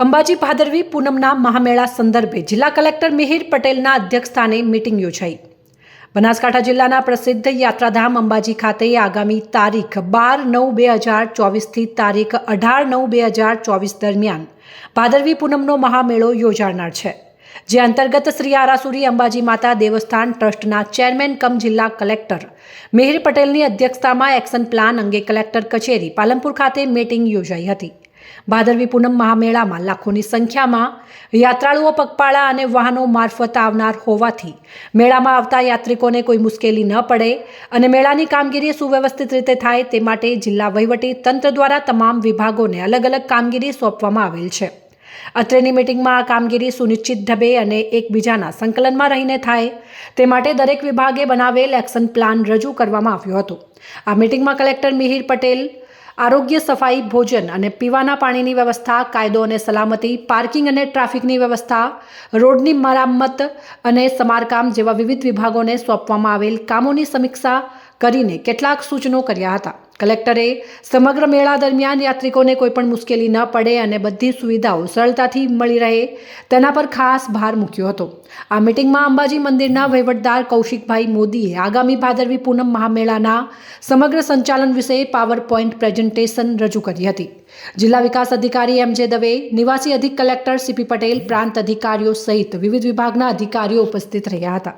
અંબાજી ભાદરવી પૂનમના મહામેળા સંદર્ભે જિલ્લા કલેક્ટર મિહિર પટેલના અધ્યક્ષસ્થાને મીટિંગ યોજાઈ. બનાસકાંઠા જિલ્લાના પ્રસિદ્ધ યાત્રાધામ અંબાજી ખાતે આગામી તારીખ બાર નવ બે હજાર ચોવીસથી તારીખ અઢાર નવ બે હજાર ચોવીસ દરમિયાન ભાદરવી પૂનમનો મહામેળો યોજાનાર છે. જે અંતર્ગત શ્રી આરાસુરી અંબાજી માતા દેવસ્થાન ટ્રસ્ટના ચેરમેન કમ જિલ્લા કલેક્ટર મિહિર પટેલની અધ્યક્ષતામાં એક્શન પ્લાન અંગે કલેક્ટર કચેરી પાલનપુર ખાતે મીટિંગ યોજાઈ હતી. ભાદરવી પૂનમ મહામેળામાં લાખોની સંખ્યામાં યાત્રાળુઓ પગપાળા અને વાહનો મારફત આવનાર હોવાથી મેળામાં આવતા યાત્રિકોને કોઈ મુશ્કેલી ન પડે અને મેળાની કામગીરી સુવ્યવસ્થિત રીતે થાય તે માટે જિલ્લા વહીવટી તંત્ર દ્વારા તમામ વિભાગોને અલગ અલગ કામગીરી સોંપવામાં આવેલ છે. અત્રેની મિટિંગમાં આ કામગીરી સુનિશ્ચિત ઢબે અને એકબીજાના સંકલનમાં રહીને થાય તે માટે દરેક વિભાગે બનાવેલ એક્શન પ્લાન રજૂ કરવામાં આવ્યો હતો. આ મિટિંગમાં કલેક્ટર મિહિર પટેલ આરોગ્ય, સફાઈ, ભોજન અને પીવાના પાણીની વ્યવસ્થા, કાયદો અને સલામતી, પાર્કિંગ અને ટ્રાફિકની વ્યવસ્થા, રોડની મરામત અને સમારકામ જેવા વિવિધ વિભાગોને સોંપવામાં આવેલ કામોની સમીક્ષા કરીને કેટલાક સૂચનો કર્યા હતા. કલેક્ટરે સમગ્ર મેળા દરમિયાન યાત્રિકોને કોઈપણ મુશ્કેલી ન પડે અને બધી સુવિધાઓ સરળતાથી મળી રહે તેના પર ખાસ ભાર મૂક્યો હતો. આ મિટિંગમાં અંબાજી મંદિરના વહીવટદાર કૌશિકભાઈ મોદીએ આગામી ભાદરવી પૂનમ મહામેળાના સમગ્ર સંચાલન વિશે પાવર પોઈન્ટ પ્રેઝન્ટેશન રજૂ કરી હતી. જિલ્લા વિકાસ અધિકારી એમ જે દવે, નિવાસી અધિક કલેક્ટર સીપી પટેલ, પ્રાંત અધિકારીઓ સહિત વિવિધ વિભાગના અધિકારીઓ ઉપસ્થિત રહ્યા હતા.